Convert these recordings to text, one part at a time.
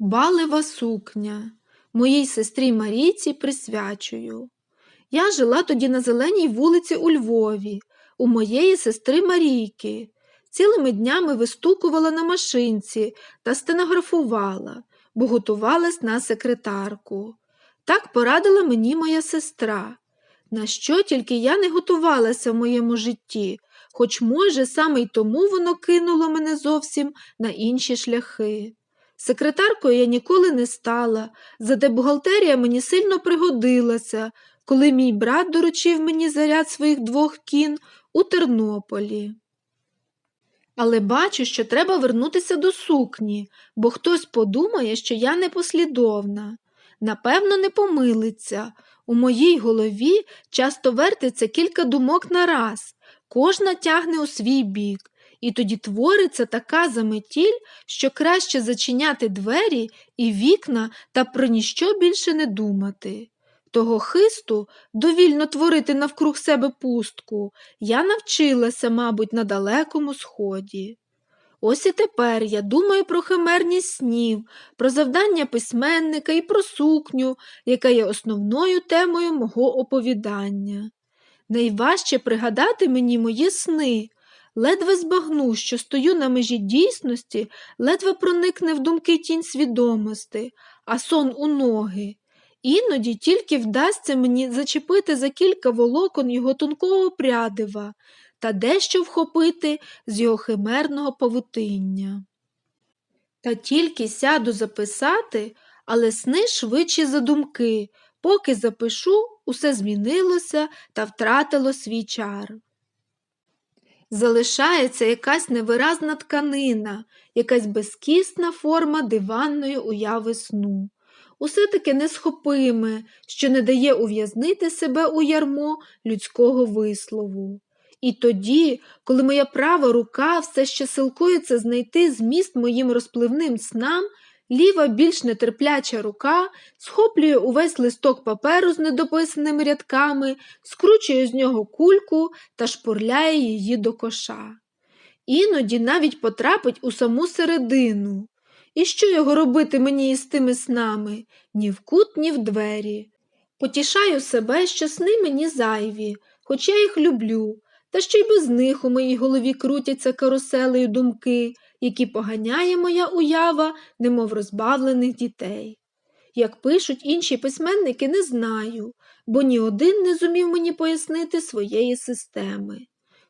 Балева сукня. Моїй сестрі Марійці присвячую. Я жила тоді на зеленій вулиці у Львові, у моєї сестри Марійки. Цілими днями вистукувала на машинці та стенографувала, бо готувалась на секретарку. Так порадила мені моя сестра. На що тільки я не готувалася в моєму житті, хоч, може, саме й тому воно кинуло мене зовсім на інші шляхи. Секретаркою я ніколи не стала, зате бухгалтерія мені сильно пригодилася, коли мій брат доручив мені заряд своїх двох кін у Тернополі. Але бачу, що треба вернутися до сукні, бо хтось подумає, що я непослідовна. Напевно, не помилиться. У моїй голові часто вертиться кілька думок на раз, кожна тягне у свій бік, і тоді твориться така заметіль, що краще зачиняти двері і вікна та про ніщо більше не думати. Того хисту довільно творити навкруг себе пустку я навчилася, мабуть, на далекому сході. Ось і тепер я думаю про химерність снів, про завдання письменника і про сукню, яка є основною темою мого оповідання. Найважче пригадати мені мої сни, ледве збагну, що стою на межі дійсності, ледве проникне в думки тінь свідомості, а сон у ноги. Іноді тільки вдасться мені зачепити за кілька волокон його тонкого прядива та дещо вхопити з його химерного павутиння. Та тільки сяду записати, але сни швидші за думки, поки запишу, усе змінилося та втратило свій чар. Залишається якась невиразна тканина, якась безкісна форма диванної уяви сну. Усе таки несхопиме, що не дає ув'язнити себе у ярмо людського вислову. І тоді, коли моя права рука все ще силкується знайти зміст моїм розпливним снам, ліва більш нетерпляча рука схоплює увесь листок паперу з недописаними рядками, скручує з нього кульку та шпурляє її до коша. Іноді навіть потрапить у саму середину. І що його робити мені із тими снами? Ні в кут, ні в двері. Потішаю себе, що сни мені зайві, хоч я їх люблю, та ще й без них у моїй голові крутяться каруселею думки, які поганяє моя уява, немов розбавлених дітей. Як пишуть інші письменники, не знаю, бо ні один не зумів мені пояснити своєї системи.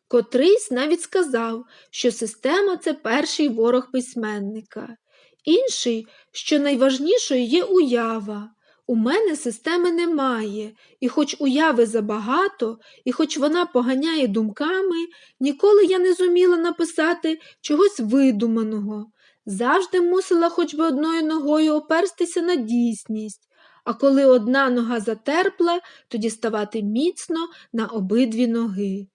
Котрийсь навіть сказав, що система це перший ворог письменника, інший, що найважнішою є уява. У мене системи немає, і хоч уяви забагато, і хоч вона поганяє думками, ніколи я не зуміла написати чогось видуманого, завжди мусила хоч би одною ногою оперстися на дійсність, а коли одна нога затерпла, тоді ставати міцно на обидві ноги.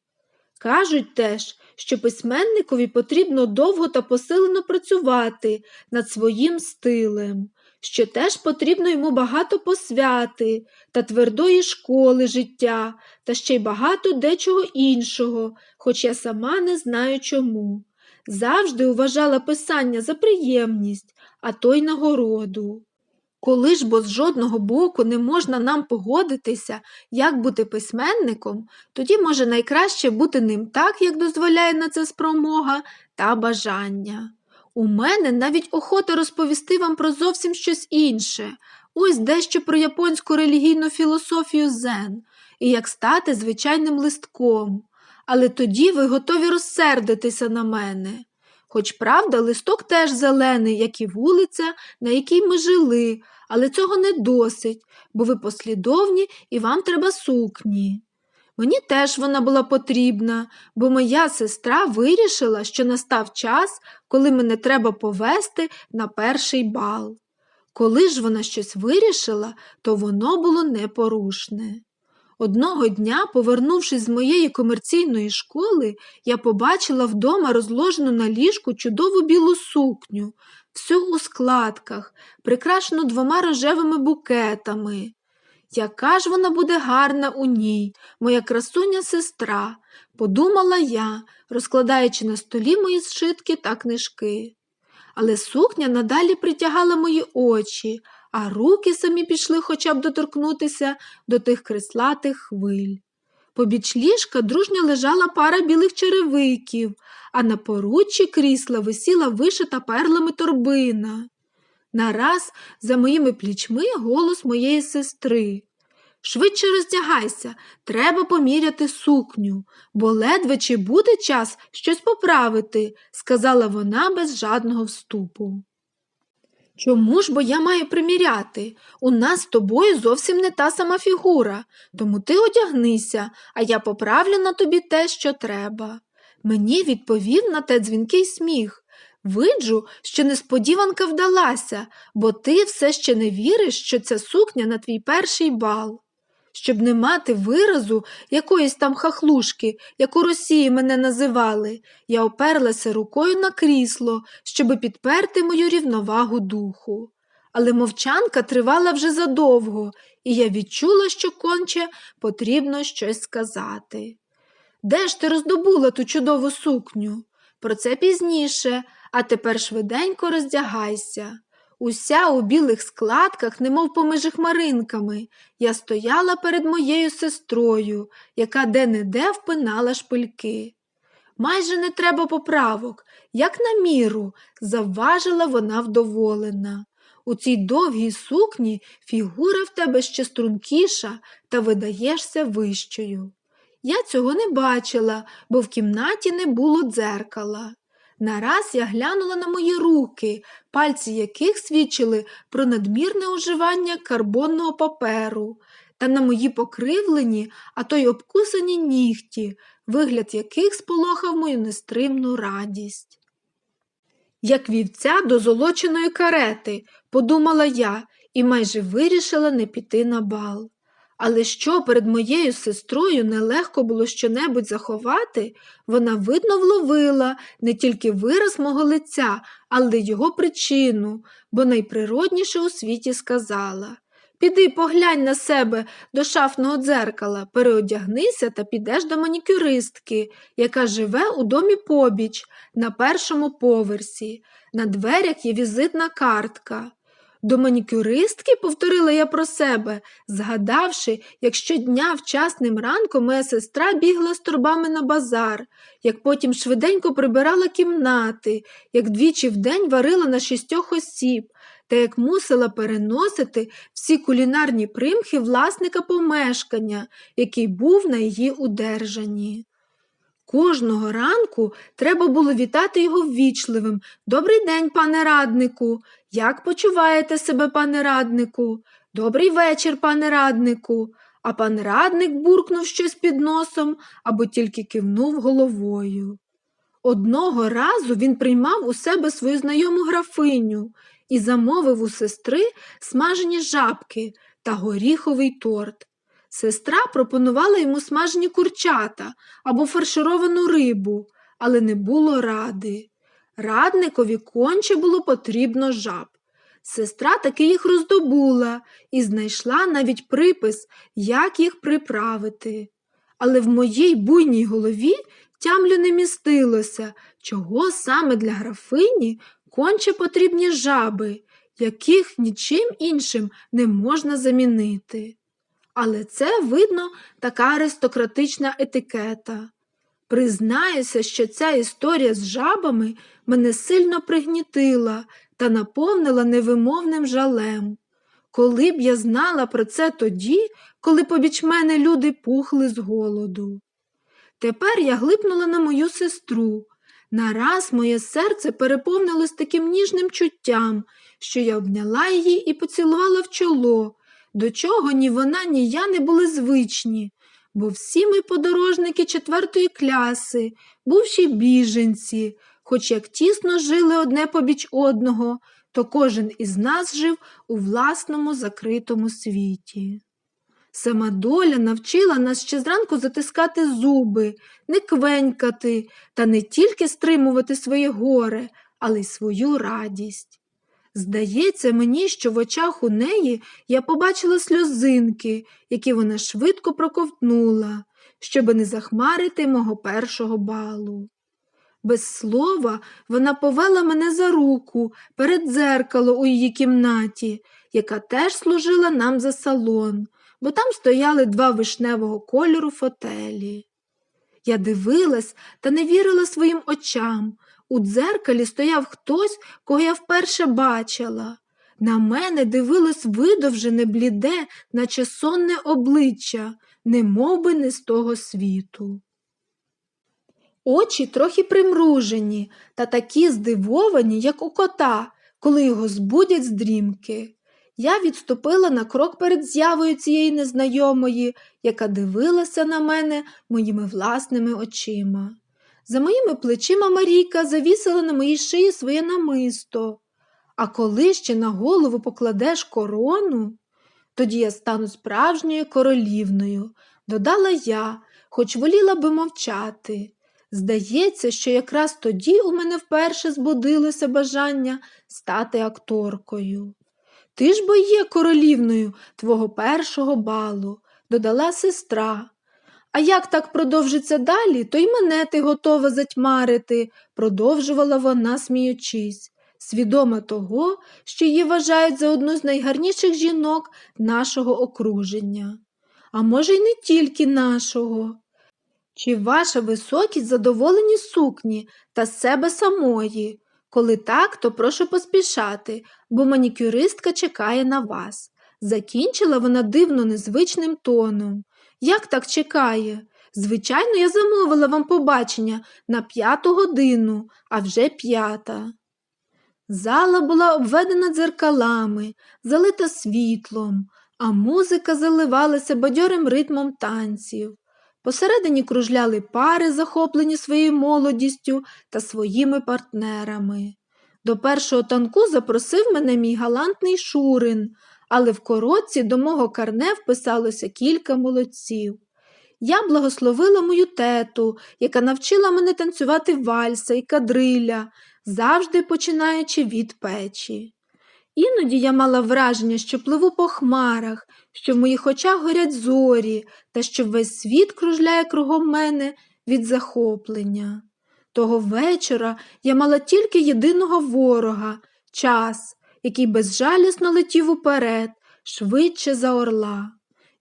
Кажуть теж, що письменникові потрібно довго та посилено працювати над своїм стилем що теж потрібно йому багато посвяти та твердої школи життя, та ще й багато дечого іншого, хоч я сама не знаю чому. Завжди вважала писання за приємність, а то й нагороду. Коли ж бо з жодного боку не можна нам погодитися, як бути письменником, тоді може найкраще бути ним так, як дозволяє на це спромога та бажання. У мене навіть охота розповісти вам про зовсім щось інше, ось дещо про японську релігійну філософію Зен і як стати звичайним листком. Але тоді ви готові розсердитися на мене. Хоч правда, листок теж зелений, як і вулиця, на якій ми жили, але цього не досить, бо ви послідовні і вам треба сукні. Мені теж вона була потрібна, бо моя сестра вирішила, що настав час, коли мене треба повести на перший бал. Коли ж вона щось вирішила, то воно було непорушне. Одного дня, повернувшись з моєї комерційної школи, я побачила вдома розложену на ліжку чудову білу сукню, всю у складках, прикрашену двома рожевими букетами. Яка ж вона буде гарна у ній, моя красуня сестра, подумала я, розкладаючи на столі мої зшитки та книжки. але сукня надалі притягала мої очі, а руки самі пішли хоча б доторкнутися до тих креслатих хвиль. Побіч ліжка дружньо лежала пара білих черевиків, а на поруччі крісла висіла вишита перлами торбина. Нараз за моїми плічми голос моєї сестри. Швидше роздягайся, треба поміряти сукню, бо ледве чи буде час щось поправити, сказала вона без жадного вступу. Чому ж бо я маю приміряти? У нас з тобою зовсім не та сама фігура, тому ти одягнися, а я поправлю на тобі те, що треба. Мені відповів на те дзвінкий сміх. Виджу, що несподіванка вдалася, бо ти все ще не віриш, що ця сукня на твій перший бал. Щоб не мати виразу якоїсь там хахлушки, яку Росії мене називали, я оперлася рукою на крісло, щоби підперти мою рівновагу духу. Але мовчанка тривала вже задовго, і я відчула, що конче потрібно щось сказати. Де ж ти роздобула ту чудову сукню? Про це пізніше, а тепер швиденько роздягайся. Уся у білих складках, немов поміж хмаринками, я стояла перед моєю сестрою, яка де-не-де впинала шпильки. Майже не треба поправок, як на міру, завважила вона вдоволена. У цій довгій сукні фігура в тебе ще стрункіша та видаєшся вищою. Я цього не бачила, бо в кімнаті не було дзеркала. Нараз я глянула на мої руки, пальці яких свідчили про надмірне уживання карбонного паперу, та на мої покривлені, а то й обкусані нігті, вигляд яких сполохав мою нестримну радість. Як вівця до золоченої карети, подумала я і майже вирішила не піти на бал. Але що перед моєю сестрою нелегко було щонебудь заховати, вона видно вловила не тільки вираз мого лиця, але й його причину, бо найприродніше у світі сказала Піди поглянь на себе до шафного дзеркала, переодягнися та підеш до манікюристки, яка живе у домі побіч на першому поверсі. На дверях є візитна картка. До манікюристки повторила я про себе, згадавши, як щодня вчасним ранком моя сестра бігла з торбами на базар, як потім швиденько прибирала кімнати, як двічі в день варила на шістьох осіб, та як мусила переносити всі кулінарні примхи власника помешкання, який був на її удержанні. Кожного ранку треба було вітати його ввічливим Добрий день, пане раднику. Як почуваєте себе, пане раднику? Добрий вечір, пане раднику. А пан радник буркнув щось під носом або тільки кивнув головою. Одного разу він приймав у себе свою знайому графиню і замовив у сестри смажені жабки та горіховий торт. Сестра пропонувала йому смажені курчата або фаршировану рибу, але не було ради. Радникові конче було потрібно жаб. Сестра таки їх роздобула і знайшла навіть припис, як їх приправити. Але в моїй буйній голові тямлю не містилося, чого саме для графині конче потрібні жаби, яких нічим іншим не можна замінити. Але це, видно, така аристократична етикета. Признаюся, що ця історія з жабами мене сильно пригнітила та наповнила невимовним жалем. Коли б я знала про це тоді, коли побіч мене люди пухли з голоду. Тепер я глипнула на мою сестру. Нараз моє серце переповнилось таким ніжним чуттям, що я обняла її і поцілувала в чоло, до чого ні вона, ні я не були звичні, бо всі ми подорожники четвертої кляси, бувші біженці, хоч як тісно жили одне побіч одного, то кожен із нас жив у власному закритому світі. Сама доля навчила нас ще зранку затискати зуби, не квенькати та не тільки стримувати своє горе, але й свою радість. Здається мені, що в очах у неї я побачила сльозинки, які вона швидко проковтнула, щоби не захмарити мого першого балу. Без слова вона повела мене за руку перед дзеркало у її кімнаті, яка теж служила нам за салон, бо там стояли два вишневого кольору фотелі. Я дивилась та не вірила своїм очам. У дзеркалі стояв хтось, кого я вперше бачила. На мене дивилось видовжене бліде, наче сонне обличчя, немов би не з того світу. Очі трохи примружені та такі здивовані, як у кота, коли його збудять з дрімки. Я відступила на крок перед з'явою цієї незнайомої, яка дивилася на мене моїми власними очима. За моїми плечима Марійка завісила на моїй шиї своє намисто. А коли ще на голову покладеш корону, тоді я стану справжньою королівною, додала я, хоч воліла би мовчати. Здається, що якраз тоді у мене вперше збудилося бажання стати акторкою. Ти ж бо є королівною твого першого балу, додала сестра. А як так продовжиться далі, то й мене ти готова затьмарити, продовжувала вона, сміючись, свідома того, що її вважають за одну з найгарніших жінок нашого окруження. А може, й не тільки нашого. Чи ваша високість задоволені сукні та себе самої? Коли так, то прошу поспішати, бо манікюристка чекає на вас. Закінчила вона дивно незвичним тоном. Як так чекає? Звичайно, я замовила вам побачення на п'яту годину, а вже п'ята. Зала була обведена дзеркалами, залита світлом, а музика заливалася бадьорим ритмом танців. Посередині кружляли пари, захоплені своєю молодістю та своїми партнерами. До першого танку запросив мене мій галантний Шурин, але в коротці до мого карне вписалося кілька молодців. Я благословила мою тету, яка навчила мене танцювати вальса і кадриля, завжди починаючи від печі. Іноді я мала враження, що пливу по хмарах, що в моїх очах горять зорі, та що весь світ кружляє кругом мене від захоплення. Того вечора я мала тільки єдиного ворога час, який безжалісно летів уперед, швидше за орла.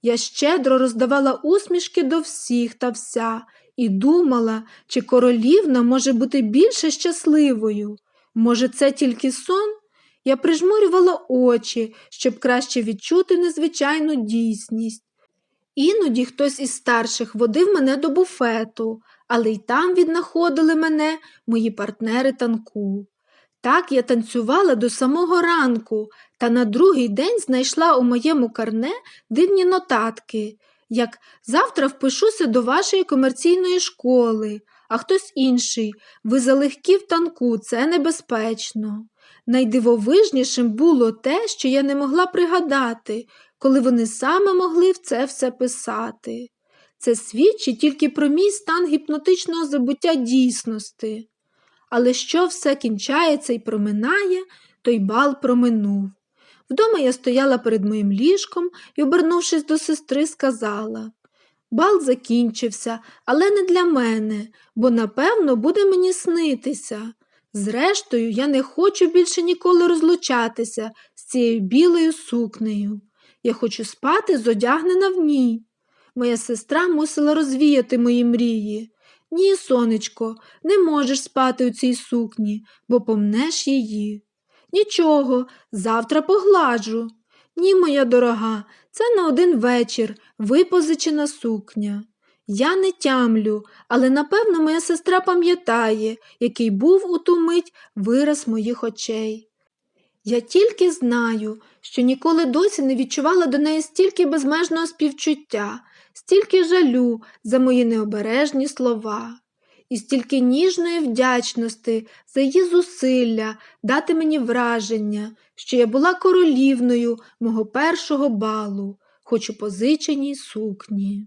Я щедро роздавала усмішки до всіх та вся і думала, чи королівна може бути більше щасливою. Може, це тільки сон? Я прижмурювала очі, щоб краще відчути незвичайну дійсність. Іноді хтось із старших водив мене до буфету, але й там віднаходили мене мої партнери танку. Так я танцювала до самого ранку та на другий день знайшла у моєму карне дивні нотатки, як завтра впишуся до вашої комерційної школи, а хтось інший, ви залегкі в танку, це небезпечно. Найдивовижнішим було те, що я не могла пригадати, коли вони саме могли в це все писати. Це свідчить тільки про мій стан гіпнотичного забуття дійсності. Але що все кінчається і проминає, той бал проминув. Вдома я стояла перед моїм ліжком і, обернувшись до сестри, сказала Бал закінчився, але не для мене, бо, напевно, буде мені снитися. Зрештою, я не хочу більше ніколи розлучатися з цією білою сукнею. Я хочу спати зодягнена в ній. Моя сестра мусила розвіяти мої мрії. Ні, сонечко, не можеш спати у цій сукні, бо помнеш її. Нічого, завтра погладжу. Ні, моя дорога, це на один вечір випозичена сукня. Я не тямлю, але напевно моя сестра пам'ятає, який був у ту мить вираз моїх очей. Я тільки знаю, що ніколи досі не відчувала до неї стільки безмежного співчуття, стільки жалю за мої необережні слова, і стільки ніжної вдячності за її зусилля дати мені враження, що я була королівною мого першого балу, хоч у позиченій сукні.